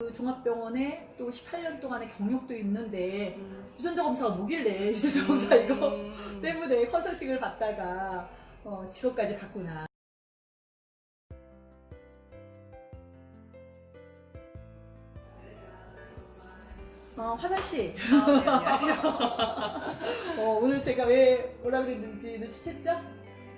그 종합병원에 또 18년 동안의 경력도 있는데 음. 유전자 검사가 뭐길래 유전자 검사 이거 음. 때문에 컨설팅을 받다가 어, 직업까지 갔구나. 어, 화산 씨, 아, 네, 안녕하세요. 어, 오늘 제가 왜 오라 그랬는지 눈치챘죠?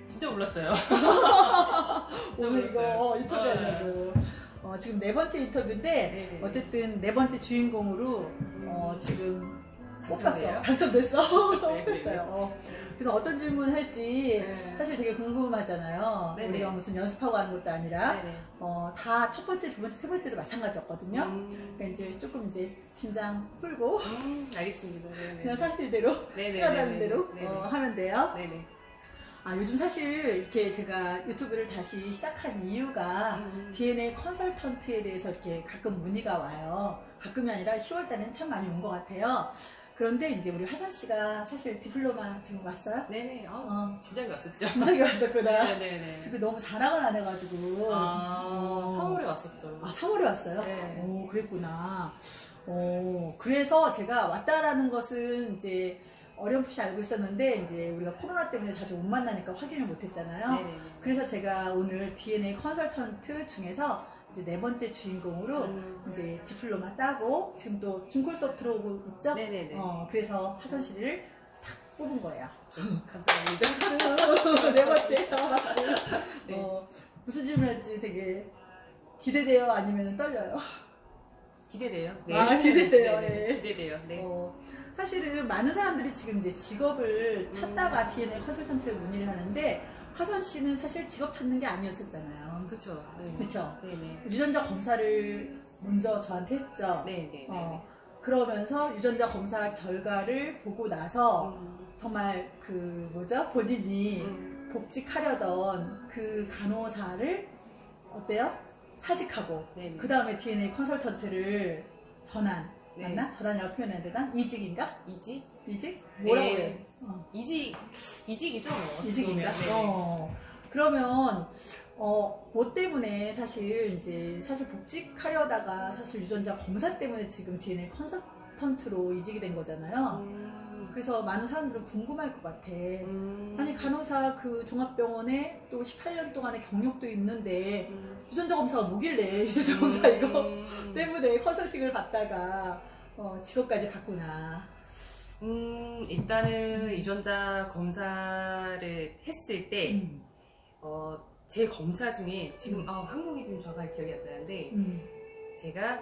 진짜 몰랐어요. 오늘 이거 몰랐어요. 어, 인터뷰하려고. 어, 지금 네 번째 인터뷰인데 네네. 어쨌든 네 번째 주인공으로 어, 지금 뽑혔어. 당첨돼요? 당첨됐어. 네, 뽑혔어요. 어. 그래서 어떤 질문 할지 네. 사실 되게 궁금하잖아요. 네네. 우리가 무슨 연습하고 하는 것도 아니라 네네. 어, 다첫 번째, 두 번째, 세 번째도 마찬가지였거든요. 음. 그러니까 이제 조금 이제 긴장 풀고 음, 알겠습니다. 네네. 그냥 사실대로 네네. 생각나는 대로 네네. 어, 하면 돼요. 네네. 아 요즘 사실 이렇게 제가 유튜브를 다시 시작한 이유가 음. DNA 컨설턴트에 대해서 이렇게 가끔 문의가 와요. 가끔이 아니라 10월 달에는 참 많이 온 것 같아요. 그런데 이제 우리 화선 씨가 사실 디플로마 지금 왔어요? 네네. 아, 어, 진작에 왔었죠. 진작에 왔었구나. 네네네. 근데 너무 자랑을 안 해가지고. 아, 어. 3월에 왔었죠. 아, 3월에 왔어요? 네. 오, 그랬구나. 오, 그래서 제가 왔다라는 것은 이제 어렴풋이 알고 있었는데, 이제 우리가 코로나 때문에 자주 못 만나니까 확인을 못 했잖아요. 네네네. 그래서 제가 오늘 DNA 컨설턴트 중에서 이제 네 번째 주인공으로 음. 이제 디플로마 따고 지금 또 중콜 수업 들어오고 있죠? 네네네. 어, 그래서 하선 씨를 탁 뽑은 거예요. 감사합니다. 네 번째. 네. 어, 무슨 질문 할지 되게 기대돼요? 아니면 떨려요? 기대돼요. 아, 기대돼요. 네네. 예. 기대돼요. 네. 어, 사실은 많은 사람들이 지금 이제 직업을 음. 찾다가 DNA 컨설턴트에 문의를 하는데 하선 씨는 사실 직업 찾는 게 아니었었잖아요. 네. 그렇죠. 네네. 유전자 검사를 먼저 저한테 했죠. 네 네. 어, 그러면서 유전자 검사 결과를 보고 나서 음. 정말 그 뭐죠? 본인이 음. 복직하려던 그 간호사를 어때요? 사직하고 네네. 그 다음에 DNA 컨설턴트를 전환 네. 맞나? 전환이라고 표현해야 되나? 이직인가? 이직? 이직? 뭐라고 네. 해? 어, 이직, 이직이죠, 뭐. 이직인가? 어떻게 보면. 어. 그러면 어, 뭐 때문에 사실 이제 사실 복직하려다가 사실 유전자 검사 때문에 지금 DNA 컨설턴트로 이직이 된 거잖아요. 음. 그래서 많은 사람들은 궁금할 것 같아. 음. 아니 간호사 그 종합병원에 또 18년 동안의 경력도 있는데 음. 유전자 검사가 뭐길래 유전자 검사 이거 음. 때문에 컨설팅을 받다가 어, 직업까지 갔구나. 음, 일단은 유전자 검사를 했을 때, 음. 어, 제 검사 중에 지금, 음. 아, 항목이 좀 정확하게 기억이 안 나는데, 음. 제가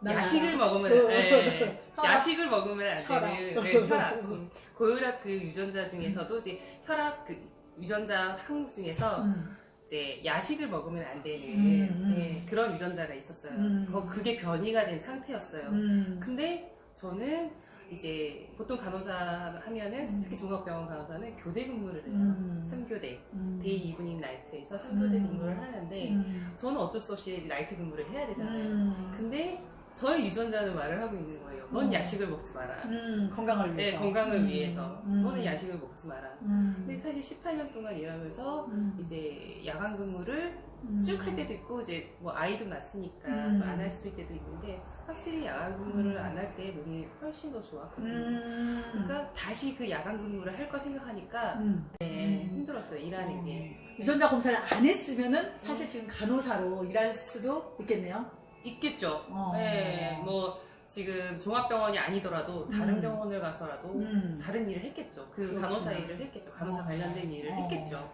나- 야식을 먹으면, 어. 네, 혈압. 야식을 먹으면 안 혈압. 되는 네, 혈압. 음, 고혈압 그 유전자 중에서도 이제 혈압 그 유전자 항목 중에서 음. 이제 야식을 먹으면 안 되는 음, 음. 네, 그런 유전자가 있었어요. 음. 거- 그게 변이가 된 상태였어요. 음. 근데 저는 이제 보통 간호사 하면은 음. 특히 종합병원 간호사는 교대 근무를 해요. 음. 3교대. 음. 데이 이브닝 나이트에서 3교대 음. 근무를 하는데 음. 저는 어쩔 수 없이 나이트 근무를 해야 되잖아요. 음. 근데 저희 유전자는 말을 하고 있는 거예요. 넌 음. 야식을 먹지 마라. 음. 건강을 네, 위해서. 건강을 음. 위해서. 음. 너는 야식을 먹지 마라. 음. 근데 사실 18년 동안 일하면서 음. 이제 야간 근무를 음. 쭉할 때도 있고 이제 뭐 아이도 낳았으니까 음. 안 했을 때도 있는데 확실히 야간 근무를 음. 안할 때 몸이 훨씬 더 좋았거든요. 음. 그러니까 다시 그 야간 근무를 할 거 생각하니까 음. 네, 음. 힘들었어요 일하는 게 유전자 검사를 안 했으면은 사실 지금 간호사로 일할 수도 있겠네요. 있겠죠. 어. 네, 뭐 지금 종합병원이 아니더라도 다른 음. 병원을 가서라도 음. 다른 일을 했겠죠. 그 그렇구나. 간호사 일을 했겠죠. 간호사 어. 관련된 일을 어. 했겠죠.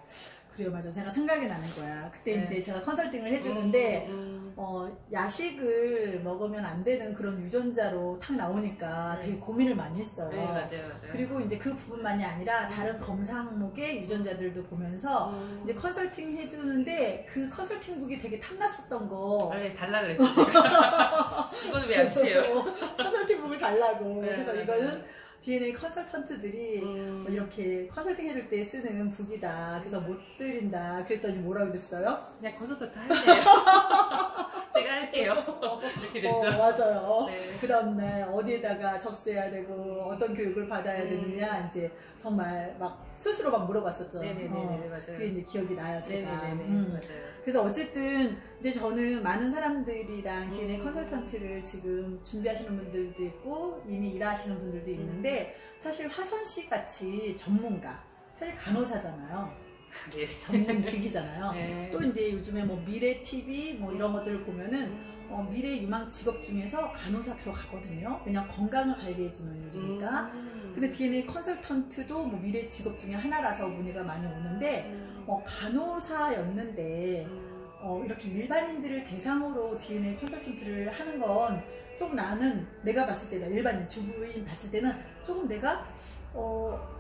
그래요, 맞아. 제가 생각이 나는 거야. 그때 네. 이제 제가 컨설팅을 해주는데, 음, 음. 어, 야식을 먹으면 안 되는 그런 유전자로 탁 나오니까 네. 되게 고민을 많이 했어요. 네 맞아요 맞아요. 그리고 이제 그 부분만이 아니라 다른 검사 항목의 유전자들도 보면서 음. 이제 컨설팅 해주는데 그 컨설팅북이 되게 탐났었던 거. 원래 달라 그랬죠. 제가. 이거는 왜안 주세요? 컨설팅북을 달라고. 네, 그래서 네, 이거는 DNA 컨설턴트들이 음. 뭐 이렇게 컨설팅 해줄 때 쓰는 북이다. 그래서 못 드린다. 그랬더니 뭐라 그랬어요? 그냥 콘서트 할게요. 제가 할게요. 이렇게 어, 됐죠. 맞아요. 네. 그 다음날 어디에다가 접수해야 되고 어떤 교육을 받아야 음. 되느냐 이제 정말 막 스스로 막 물어봤었죠. 네네네 어, 맞아요. 그게 이제 기억이 나요, 제가. 네네네 음. 맞아요. 그래서 어쨌든 이제 저는 많은 사람들이랑 DNA 음. 컨설턴트를 지금 준비하시는 분들도 있고 이미 일하시는 분들도 있는데 음. 사실 화선 씨 같이 전문가, 사실 간호사잖아요. 네. 전문직이잖아요. 네. 또 이제 요즘에 뭐 미래 TV 뭐 이런 것들을 보면은 음. 어, 미래 유망 직업 중에서 간호사 들어가거든요. 왜냐면 건강을 관리해주는 일이니까. 음. 근데 DNA 컨설턴트도 뭐 미래 직업 중에 하나라서 문의가 많이 오는데 음. 어, 간호사였는데 음. 어, 이렇게 일반인들을 대상으로 DNA 컨설턴트를 하는 건 조금 나는 내가 봤을 때나 일반인 주부인 봤을 때는 조금 내가 어,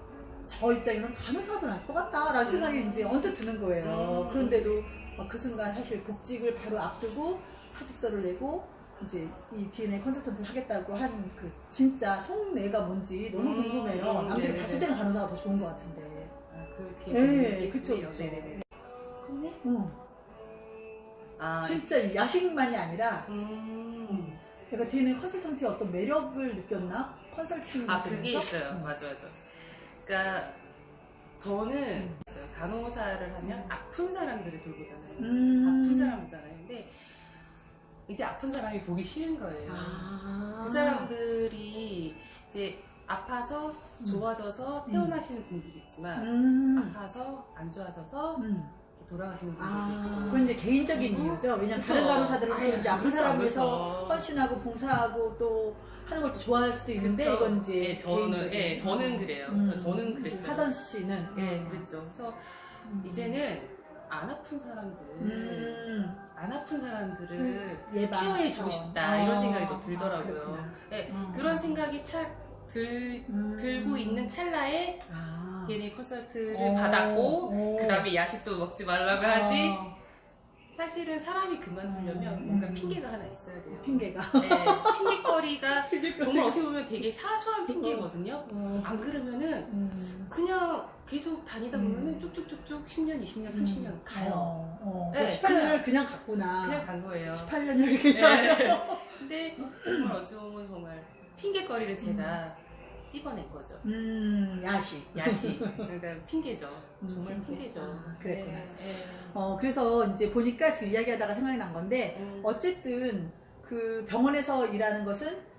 저 입장에서는 간호사가 더 나을 것 같다라는 생각이 이제 언뜻 드는 거예요. 음. 그런데도 어, 그 순간 사실 복직을 바로 앞두고 사직서를 내고 이제 이 DNA 컨설턴트를 하겠다고 한 그 진짜 속내가 뭔지 너무 음. 궁금해요. 음, 남들이 네네네. 봤을 때는 간호사가 더 좋은 것 같은데. 아, 그렇게 네, 그쵸. 그쵸. 네네네. 응. 아, 진짜 야식만이 아니라 음. 내가 DNA 컨설턴트의 어떤 매력을 느꼈나? 컨설팅 아, 그게? 있어요. 응. 맞아, 맞아. 그러니까 저는 음. 간호사를 하면 음. 아픈 사람들을 돌보잖아요. 음. 아픈 사람 보잖아요. 근데 이제 아픈 사람이 보기 싫은 거예요. 아. 그 사람들이 이제 아파서 음. 좋아져서 태어나시는 분들이 있지만 음. 아파서 안 좋아져서 음. 돌아가시는 분들도 아, 있고 이제 개인적인 음. 이유죠. 왜냐면. 다른 간호사들은 아유, 이제 아픈 그렇죠, 사람을 위해서 그렇죠. 헌신하고 봉사하고 또 하는 걸 또 좋아할 수도 있는데 그쵸. 이건 이제 예, 저는 개인적인. 예, 저는 그래요. 저, 저는 그랬어요. 하선 씨는 예, 그랬죠. 그래서 음. 이제는 안 아픈 사람들, 음. 안 아픈 사람들을 그 예방 케어해주고 싶다 이런 생각이 또 들더라고요. 그렇구나. 예, 어. 그런 생각이 착 들, 음. 들고 있는 찰나에 아. DNA 컨설트를 어. 받았고 어. 그 다음에 야식도 먹지 말라고 하지. 어. 사실은 사람이 그만두려면 음. 뭔가 음. 핑계가 하나 있어야 돼요. 핑계가. 네, 핑계거리가 정말 어떻게 보면 되게 사소한 핑계거든요. 어. 안 그러면은 음. 그냥 계속 다니다 보면은 음. 쭉쭉쭉쭉 10년, 20년, 30년 가요. 어, 어. 네, 18년을 그냥 갔구나. 그냥 간 거예요. 18년을 이렇게 살아요. 네. 근데 정말 어찌 보면 정말 핑계거리를 제가 찝어낸 거죠. 음, 야식. 야식. 그러니까 핑계죠. 음, 정말 핑계. 핑계죠. 아, 그랬구나. 네, 네. 어, 그래서 이제 보니까 지금 이야기하다가 생각이 난 건데, 음. 어쨌든 그 병원에서 일하는 것은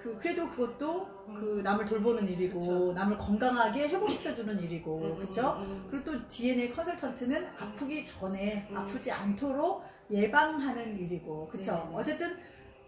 그, 그래도 그것도 그 남을 돌보는 일이고, 그쵸. 남을 건강하게 회복시켜주는 일이고, 음, 그쵸? 음, 음. 그리고 또 DNA 컨설턴트는 아프기 전에 음. 아프지 않도록 예방하는 일이고, 그쵸? 네네네. 어쨌든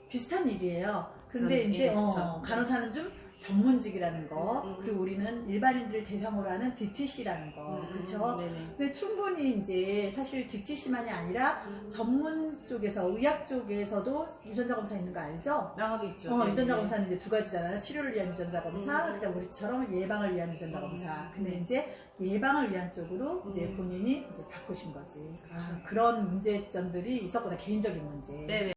비슷한 일이에요. 근데 이제 일, 어. 간호사는 좀 전문직이라는 거, 음, 음. 그리고 우리는 일반인들을 대상으로 하는 DTC라는 거, 음, 음? 네네. 근데 충분히 이제 사실 DTC만이 아니라 음. 전문 쪽에서 의학 쪽에서도 유전자 검사 있는 거 알죠? 나가고 있죠. 어, 네, 유전자 네. 검사는 이제 두 가지잖아요. 치료를 위한 유전자 검사, 음. 그다음 우리처럼 예방을 위한 유전자 음. 검사. 근데 이제 예방을 위한 쪽으로 이제 음. 본인이 이제 바꾸신 거지. 아, 그런 문제점들이 있었구나 개인적인 문제. 네네.